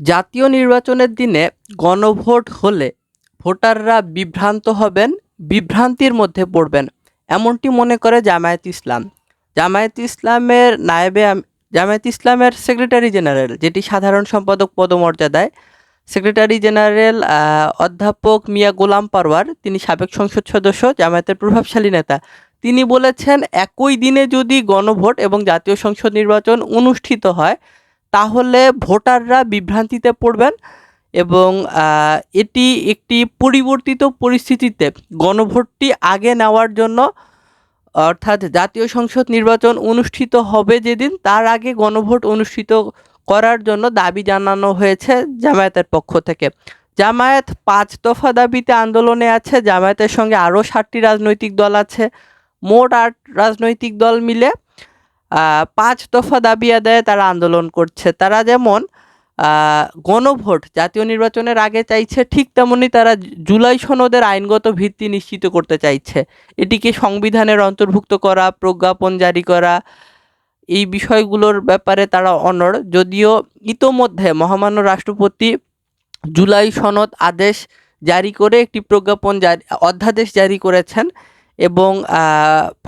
জাতীয় নির্বাচনের দিনে গণভোট হলে ভোটাররা বিভ্রান্ত হবেন, বিভ্রান্তির মধ্যে পড়বেন, এমনটি মনে করে জামায়াত ইসলাম। জামায়াত ইসলামের নায়েবে জামায়াত ইসলামের সেক্রেটারি জেনারেল, যেটি সাধারণ সম্পাদক পদমর্যাদায়, সেক্রেটারি জেনারেল অধ্যাপক মিয়া গোলাম পারওয়ার, তিনি সাবেক সংসদ সদস্য, জামায়াতের প্রভাবশালী নেতা। তিনি বলেছেন, একই দিনে যদি গণভোট এবং জাতীয় সংসদ নির্বাচন অনুষ্ঠিত হয় তাহলে ভোটাররা বিভ্রান্তিতে পড়বেন এবং এটি একটি পরিবর্তিত পরিস্থিতিতে গণভোটটি আগে নেওয়ার জন্য, অর্থাৎ জাতীয় সংসদ নির্বাচন অনুষ্ঠিত হবে যেদিন, তার আগে গণভোট অনুষ্ঠিত করার জন্য দাবি জানানো হয়েছে জামায়াতের পক্ষ থেকে। জামায়াত পাঁচ দফা দাবিতে আন্দোলনে আছে, জামায়াতের সঙ্গে আরও ষাটটি রাজনৈতিক দল আছে। মোট আট রাজনৈতিক দল মিলে পাঁচ দফা দাবি আদায়ে তারা আন্দোলন করছে। তারা যেমন গণভোট জাতীয় নির্বাচনের আগে চাইছে, ঠিক তেমনি তারা জুলাই সনদের আইনগত ভিত্তি নিশ্চিত করতে চাইছে। এটিকে সংবিধানের অন্তর্ভুক্ত করা, প্রজ্ঞাপন জারি করা, এই বিষয়গুলোর ব্যাপারে তারা অনড়। যদিও ইতোমধ্যে মহামান্য রাষ্ট্রপতি জুলাই সনদ আদেশ জারি করে একটি প্রজ্ঞাপন জারি, অধ্যাদেশ জারি করেছেন। এবং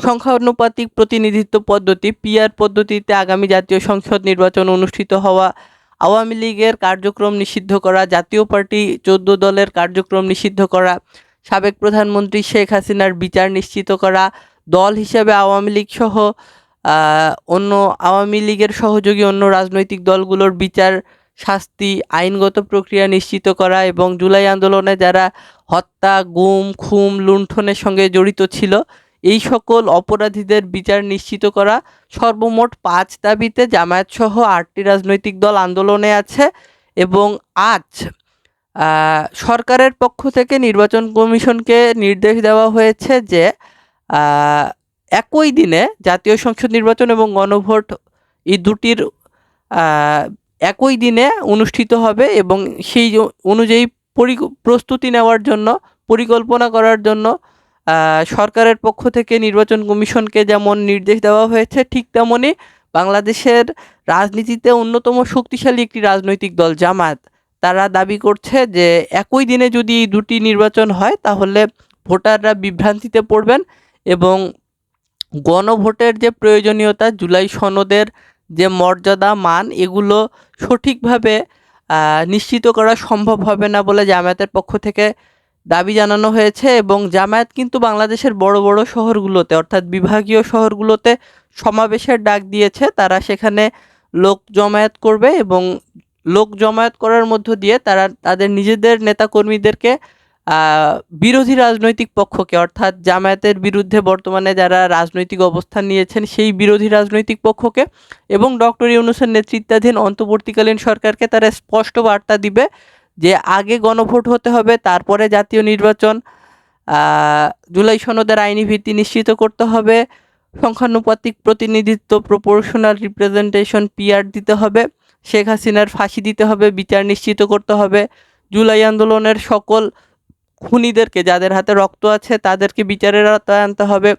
সংখ্যানুপাতিক প্রতিনিধিত্ব পদ্ধতি, পিআর পদ্ধতিতে আগামী জাতীয় সংসদ নির্বাচন অনুষ্ঠিত হওয়া, আওয়ামী লীগের কার্যক্রম নিষিদ্ধ করা, জাতীয় পার্টি চোদ্দ দলের কার্যক্রম নিষিদ্ধ করা, সাবেক প্রধানমন্ত্রী শেখ হাসিনার বিচার নিশ্চিত করা, দল হিসেবে আওয়ামী লীগ সহ অন্য আওয়ামী লীগের সহযোগী অন্য রাজনৈতিক দলগুলোর বিচার শাস্তি, আইনগত প্রক্রিয়া নিশ্চিত করা এবং জুলাই আন্দোলনে যারা হত্যা, গুম খুম লুণ্ঠনের সঙ্গে জড়িত ছিল, এই সকল অপরাধীদের বিচার নিশ্চিত করা সর্বমোট পাঁচ দাবিতে জামায়াত সহ আটটি রাজনৈতিক দল আন্দোলনে আছে এবং আজ সরকারের পক্ষ থেকে নির্বাচন কমিশনকে নির্দেশ দেওয়া হয়েছে যে একই দিনে জাতীয় সংসদ নির্বাচন এবং গণভোট, এই দুটির একই দিনে অনুষ্ঠিত হবে এবং সেই অনুযায়ী পরি, প্রস্তুতি নেওয়ার জন্য, পরিকল্পনা করার জন্য সরকারের পক্ষ থেকে নির্বাচন কমিশনকে যেমন নির্দেশ দেওয়া হয়েছে, ঠিক তেমনই বাংলাদেশের রাজনীতিতে অন্যতম শক্তিশালী একটি রাজনৈতিক দল জামায়াত। তারা দাবি করছে যে, একই দিনে যদি দুটি নির্বাচন হয়, তাহলে ভোটাররা বিভ্রান্তিতে পড়বেন এবং গণভোটের যে প্রয়োজনীয়তা, জুলাই সনদের যে মর্যাদা, মান এগুলো সঠিকভাবে নিশ্চিত করা সম্ভব হবে না বলে জামায়াতের পক্ষ থেকে দাবি জানানো হয়েছে এবং জামায়াত কিন্তু বাংলাদেশের বড় বড় শহরগুলোতে, অর্থাৎ বিভাগীয় শহরগুলোতে সমাবেশের ডাক দিয়েছে। তারা সেখানে লোক জমায়েত করবে এবং লোক জমায়েত করার মধ্য দিয়ে তারা তাদের নিজেদের নেতাকর্মীদেরকে বিরোধী রাজনৈতিক পক্ষকে, অর্থাৎ জামায়াতের বিরুদ্ধে বর্তমানে যারা রাজনৈতিক অবস্থান নিয়েছেন, সেই বিরোধী রাজনৈতিক পক্ষকে এবং ডক্টর ইউনুসের নেতৃত্বাধীন অন্তর্বর্তীকালীন সরকারকে তারা স্পষ্ট বার্তা দিবে যে আগে গণভোট হতে হবে, তারপরে জাতীয় নির্বাচন জুলাই সনদের আইনি ভিত্তি নিশ্চিত করতে হবে, সংখ্যানুপাতিক প্রতিনিধিত্ব প্রপোর্শনাল রিপ্রেজেন্টেশন পিআর দিতে হবে, শেখ হাসিনার ফাঁসি দিতে হবে, বিচার নিশ্চিত করতে হবে, জুলাই আন্দোলনের সকল খুনিদেরকে যাদের হাতে রক্ত আছে তাদেরকে বিচারের আওতায় আনতে হবে।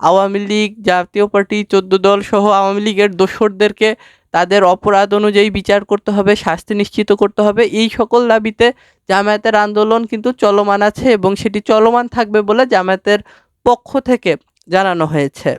আওয়ামী লীগ, জাতীয় পার্টি, চোদ্দ দল সহ আওয়ামী লীগের দোসরদেরকে তাদের অপরাধ অনুযায়ী বিচার করতে হবে, শাস্তি নিশ্চিত করতে হবে। এই সকল দাবিতে জামায়াতের আন্দোলন কিন্তু চলমান আছে এবং সেটি চলমান থাকবে বলে জামায়াতের পক্ষ থেকে জানানো হয়েছে।